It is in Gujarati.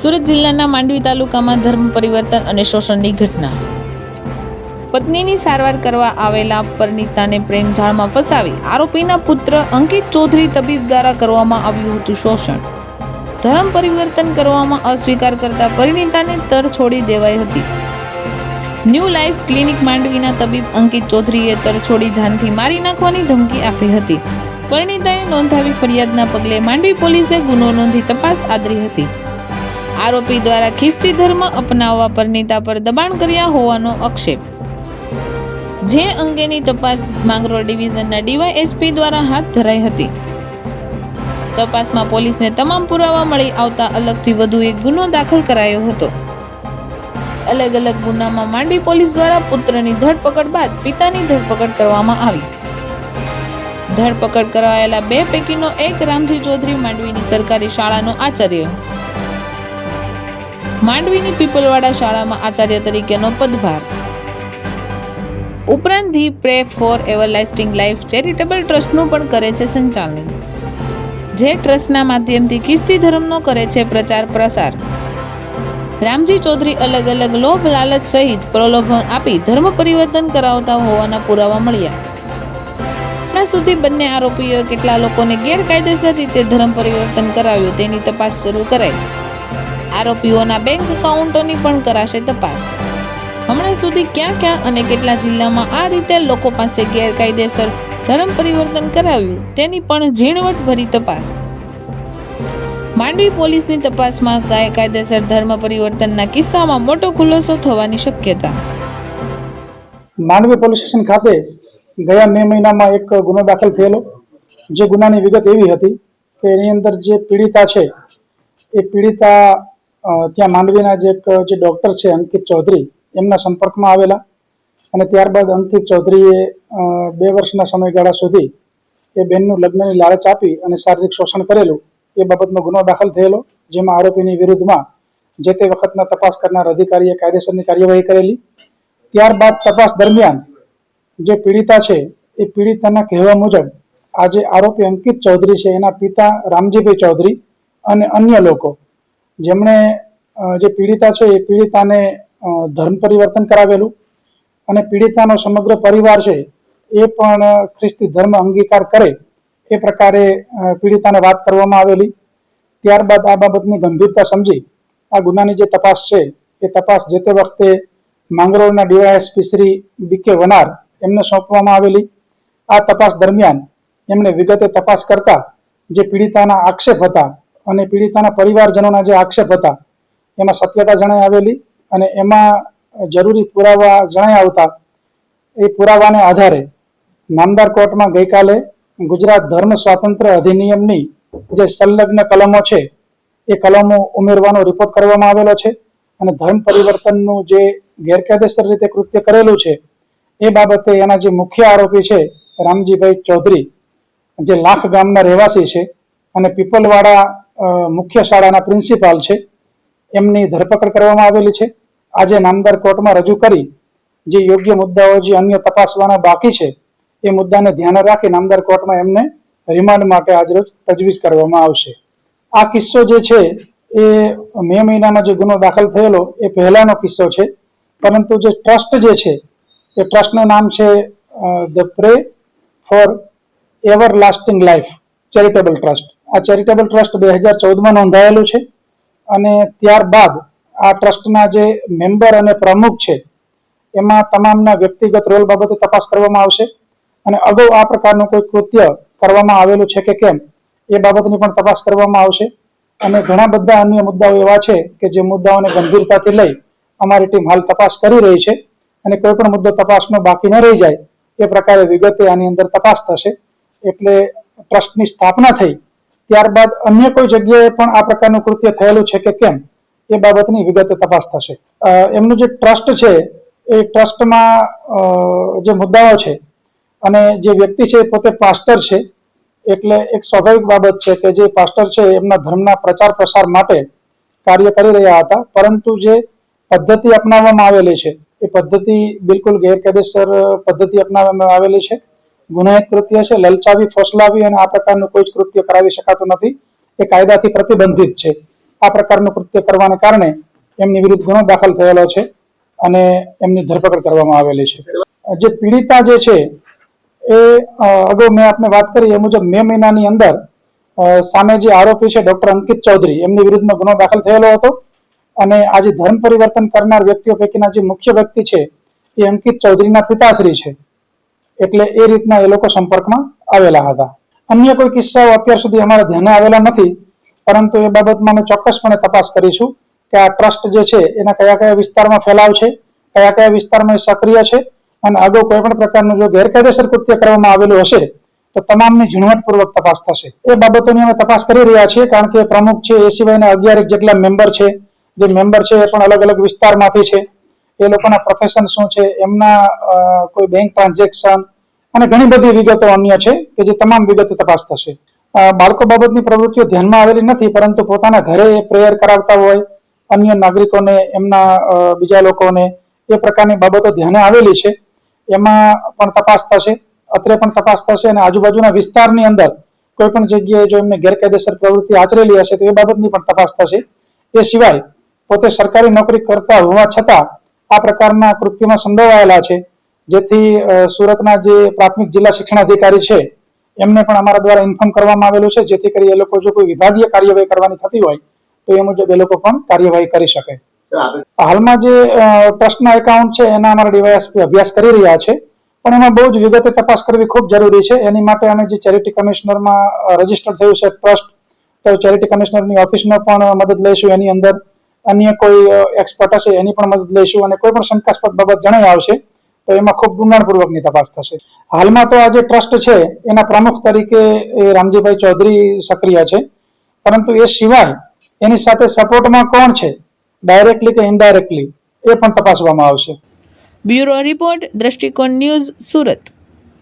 સુરત જિલ્લાના માંડવી તાલુકામાં ધર્મ પરિવર્તન અને શોષણની ઘટના. પત્નીની સારવાર કરવા આવેલા પરનીતાને પ્રેમ જાળમાં ફસાવી આરોપીના પુત્ર અંકિત ચૌધરી તબીબ દ્વારા કરવામાં આવ્યું હતું શોષણ. ધર્મ પરિવર્તન કરવામાં અસ્વીકાર કરતા પરિણીતાને તર છોડી દેવાઈ હતી. ન્યૂ લાઈફ ક્લિનિક માંડવીના તબીબ અંકિત ચૌધરીએ તર છોડી જાનથી મારી નાખવાની ધમકી આપી હતી. પરિણીતાએ નોંધાવી ફરિયાદના પગલે માંડવી પોલીસે ગુનો નોંધી તપાસ આદરી હતી. આરોપી દ્વારા ખ્રિસ્તી ધર્મ અપનાવવા પર નેતા પર દબાણ કર્યા હોવાનો આક્ષેપ. જે અંગેની તપાસ માંગરોળ ડિવિઝનના ડીવાયએસપી દ્વારા હાથ ધરાઈ હતી. તપાસમાં પોલીસને તમામ પુરાવા મળી આવતા અલગથી વધુ એક ગુનો દાખલ કરાયો હતો. અલગ અલગ ગુનામાં માંડી પોલીસ દ્વારા પુત્રની ધરપકડ બાદ પિતાની ધરપકડ કરવામાં આવી. ધરપકડ કરાયેલા બે પૈકીનો એક રામજી ચૌધરી માંડવીની સરકારી શાળાનો આચાર્ય. માંડવીની પીપલવાડા શાળામાં આચાર્ય તરીકેનો પદભાર. ઉપરાંત the pray for everlasting life charitable ટ્રસ્ટનું પણ કરે છે સંચાલન. જે ટ્રસ્ટના માધ્યમથી ખ્રિસ્તી ધર્મનો કરે છે પ્રચાર પ્રસાર. રામજી ચૌધરી અલગ અલગ લોભ લાલચ સહિત પ્રલોભન આપી ધર્મ પરિવર્તન કરાવતા હોવાના પુરાવા મળ્યા. હમણાં સુધી બંને આરોપીઓએ કેટલા લોકોને ગેરકાયદેસર રીતે ધર્મ પરિવર્તન કરાવ્યું તેની તપાસ શરૂ કરાઈ. આરોપીઓના બેંક એકાઉન્ટોની પણ કરાશે તપાસ. હમણાં સુધી ક્યાં ક્યાં અને કેટલા જિલ્લામાં આ રીતે લોકો પાસે ગેરકાયદેસર ધર્મ પરિવર્તન કરાવ્યું તેની પણ ઝીણવટભરી તપાસ. માંડવી પોલીસની તપાસમાં કાયદેસર ધર્મ પરિવર્તનના કિસ્સામાં મોટો ખુલાસો થવાની શક્યતા. માંડવી પોલીસ સ્ટેશન ખાતે ગયા મે મહિનામાં એક ગુનો દાખલ થયેલો. જે ગુનાની વિગત એવી હતી કે એની અંદર જે પીડિતા છે, એ પીડિતા ત્યાં માંડવીના જે એક, જે ડૉક્ટર છે અંકિત ચૌધરી, એમના સંપર્કમાં આવેલા. અને ત્યારબાદ અંકિત ચૌધરીએ બે વર્ષના સમયગાળા સુધી એ બેનનું લગ્નની લાલચ આપી અને શારીરિક શોષણ કરેલું, એ બાબતનો ગુનો દાખલ થયેલો, જેમાં આરોપીની વિરુદ્ધમાં જે તે વખતના તપાસ કરનાર અધિકારીએ કાયદેસરની કાર્યવાહી કરેલી. ત્યારબાદ તપાસ દરમિયાન જે પીડિતા છે, એ પીડિતાના કહેવા મુજબ આ જે આરોપી અંકિત ચૌધરી છે, એના પિતા રામજીભાઈ ચૌધરી અને અન્ય લોકો. જેમણે જે પીડિતા છે, એ પીડિતાને ધર્મ પરિવર્તન કરાવેલું અને પીડિતાનો સમગ્ર પરિવાર છે, એ પણ ખ્રિસ્તી ધર્મ અંગીકાર કરે, એ પ્રકારે પીડિતાને વાત કરવામાં આવેલી. ત્યારબાદ આ બાબતની ગંભીરતા સમજી, આ ગુનાની જે તપાસ છે, એ તપાસ જે તે વખતે માંગરોળના ડીવાયએસપી શ્રી બી કે વનાર એમને સોંપવામાં આવેલી. આ તપાસ દરમિયાન એમણે વિગતે તપાસ કરતા, જે પીડિતાના આક્ષેપ હતા અને પીડિતાના પરિવારજનોના જે આક્ષેપ હતા એમાં સત્યતા જણાઈ આવેલી અને એમાં જરૂરી પુરાવા જણાઈ આવતા એ પુરાવાને આધારે નામદાર કોર્ટમાં ગઈકાલે ગુજરાત ધર્મ સ્વાતંત્ર્ય અધિનિયમની જે સંલગ્ન કલમો છે, એ કલમો ઉમેરવાનો રિપોર્ટ કરવામાં આવેલો છે અને ધર્મ પરિવર્તનનું જે ગેરકાયદેસર રીતે કૃત્ય કરેલું છે, એ બાબતે એના જે મુખ્ય આરોપી છે, રામજીભાઈ ચૌધરી, જે લાખ ગામના રહેવાસી છે અને પીપલવાડા મુખ્ય શાળાના પ્રિન્સિપાલ છે એમની ધરપકડ કરવામાં આવેલી છે. આજે નામદાર કોર્ટમાં રજૂ કરી જે યોગ્ય મુદ્દાઓ જે અન્ય તપાસવાના બાકી છે, એ મુદ્દાને ધ્યાને રાખી નામદાર કોર્ટમાં એમને રિમાન્ડ માટે આજરોજ તજવીજ કરવામાં આવશે. આ કિસ્સો જે છે, એ મે મહિનામાં જે ગુનો દાખલ થયેલો, એ પહેલાનો કિસ્સો છે. પરંતુ જે ટ્રસ્ટ જે છે, એ ટ્રસ્ટનું નામ છે the pray for everlasting life charitable trust. આ ચેરિટેબલ ટ્રસ્ટ બે હજાર ચૌદમાં નોંધાયેલું છે. અને ત્યારબાદ આ ટ્રસ્ટના જે મેમ્બર અને પ્રમુખ છે, એમાં તમામના વ્યક્તિગત રોલ બાબતે તપાસ કરવામાં આવશે અને અગાઉ આ પ્રકારનું કોઈ કૃત્ય કરવામાં આવેલું છે કે કેમ, એ બાબતની પણ તપાસ કરવામાં આવશે. અને ઘણા બધા અન્ય મુદ્દાઓ એવા છે કે જે મુદ્દાઓને ગંભીરતાથી લઈ અમારી ટીમ હાલ તપાસ કરી રહી છે અને કોઈ પણ મુદ્દો તપાસનો બાકી ન રહી જાય, એ પ્રકારે વિગતે આની અંદર તપાસ થશે. એટલે ટ્રસ્ટની સ્થાપના થઈ ત્યારબાદ અન્ય કોઈ જગ્યાએ પણ આ પ્રકારનું કૃત્ય થયેલું છે કે કેમ? એ બાબતની વિગતે તપાસ થશે. એમનું જે ટ્રસ્ટ છે, એ ટ્રસ્ટમાં જે મુદ્દાઓ છે અને જે વ્યક્તિ છે પોતે પાસ્ટર છે, એટલે એક સ્વાભાવિક બાબત છે કે જે પાસ્ટર છે એમના ધર્મના પ્રચાર પ્રસાર માટે કાર્ય કરી રહ્યા હતા, પરંતુ જે પદ્ધતિ અપનાવવામાં આવેલી છે, એ પદ્ધતિ બિલકુલ ગેરકાયદેસર પદ્ધતિ અપનાવવામાં આવેલી છે. ગુનાહિત કૃત્ય છે, લલચાવી, ફોસલાવી અને આ પ્રકારનું કોઈ જ કૃત્ય કરાવી શકાતું નથી. એ કાયદાથી પ્રતિબંધિત છે. આ પ્રકારનું કૃત્ય કરવાને કારણે એમની વિરુદ્ધ ગુનો દાખલ થયેલો છે અને એમની ધરપકડ કરવામાં આવેલી છે. જે પીડિતા જે છે, એ અગાઉ મેં આપને વાત કરી, એ મુજબ મે મહિનાની અંદર સામે જે આરોપી છે, ડોક્ટર અંકિત ચૌધરી, એમની વિરુદ્ધમાં ગુનો દાખલ થયેલો હતો અને આજે ધર્મ પરિવર્તન કરનાર વ્યક્તિઓ પૈકીના જે મુખ્ય વ્યક્તિ છે, એ અંકિત ચૌધરીના પિતાશ્રી છે. એટલે એ રીતના એ લોકો સંપર્કમાં આવેલા હતા. અન્ય કોઈ કિસ્સાઓ અત્યાર સુધી અમારા ધ્યાને આવેલા નથી, પરંતુ એ બાબતમાં અમે ચોક્કસપણે તપાસ કરીશું કે આ ટ્રસ્ટ જે છે, એના કયા કયા વિસ્તારમાં ફેલાવ છે, કયા કયા વિસ્તારમાં એ સક્રિય છે, અને અગાઉ કોઈ પણ પ્રકારનું જો ગેરકાયદેસર કૃત્ય કરવામાં આવેલું હશે, તો તમામની ઝીણવટપૂર્વક તપાસ થશે. એ બાબતોની અમે તપાસ કરી રહ્યા છીએ, કારણ કે પ્રમુખ છે, એ સિવાયના અગિયાર જેટલા મેમ્બર છે. જે મેમ્બર છે, એ પણ અલગ અલગ વિસ્તારમાંથી છે. એ લોકોના પ્રોફેશન શું છે, એમના કોઈ બેંક ટ્રાન્ઝેક્શન અને ઘણી બધી વિગતો અન્ય છે કે જે તમામ વિગતો તપાસ થશે. બાળકો બાબતની પ્રવૃત્તિઓ ધ્યાનમાં આવેલી નથી, પરંતુ પોતાના ઘરે પ્રેયર કરાવતા હોય, અન્ય નાગરિકોને, એમના બીજા લોકોને એ પ્રકારની બાબતો ધ્યાને આવેલી છે. એમાં પણ તપાસ થશે, અત્રે પણ તપાસ થશે અને આજુબાજુના વિસ્તારની અંદર કોઈ પણ જગ્યાએ જો એમને ગેરકાયદેસર પ્રવૃત્તિ આચરેલી હશે તો એ બાબતની પણ તપાસ થશે. એ સિવાય પોતે સરકારી નોકરી કરતા હોવા છતાં આ પ્રકારના કૃત્યમાં સંડોવાયેલા છે. જેથી સુરતના જે પ્રાથમિક જિલ્લા શિક્ષણાધિકારી છે એમને પણ અમારા દ્વારા ઇન્ફોર્મ કરવામાં આવેલું છે. જેથી કરી એ લોકો જો કોઈ વિભાગીય કાર્યવાહી કરવાની થતી હોય તો એ મુજબ એ લોકો પણ કાર્યવાહી કરી શકે. હાલમાં જે ટ્રસ્ટના એકાઉન્ટ છે એના અમારા ડીવાયએસપી અભ્યાસ કરી રહ્યા છે. પણ એમાં બહુ જ વિગતે તપાસ કરવી ખૂબ જરૂરી છે. એની માટે અમે જે ચેરિટી કમિશનરમાં રજિસ્ટર થયું છે ટ્રસ્ટ તો ચેરિટી કમિશનરની ઓફિસનો પણ મદદ લઈશું. એની અંદર અન્ય કોઈ એક્સપર્ટ હશે, એની પણ મદદ લઈશું અને કોઈ પણ શંકાસ્પદ બાબત જણાઈ આવશે, તો એમાં ખૂબ ઊંડાણપૂર્વકની તપાસ થશે. હાલમાં તો આ જે ટ્રસ્ટ છે, એના પ્રમુખ તરીકે એ રામજીભાઈ ચૌધરી સક્રિય છે. પરંતુ એ સિવાય એની સાથે સપોર્ટમાં કોણ છે? ડાયરેક્ટલી કે ઇનડાયરેક્ટલી એ પણ તપાસવામાં આવશે. બ્યુરો રિપોર્ટ, દ્રષ્ટિકોણ ન્યૂઝ, સુરત.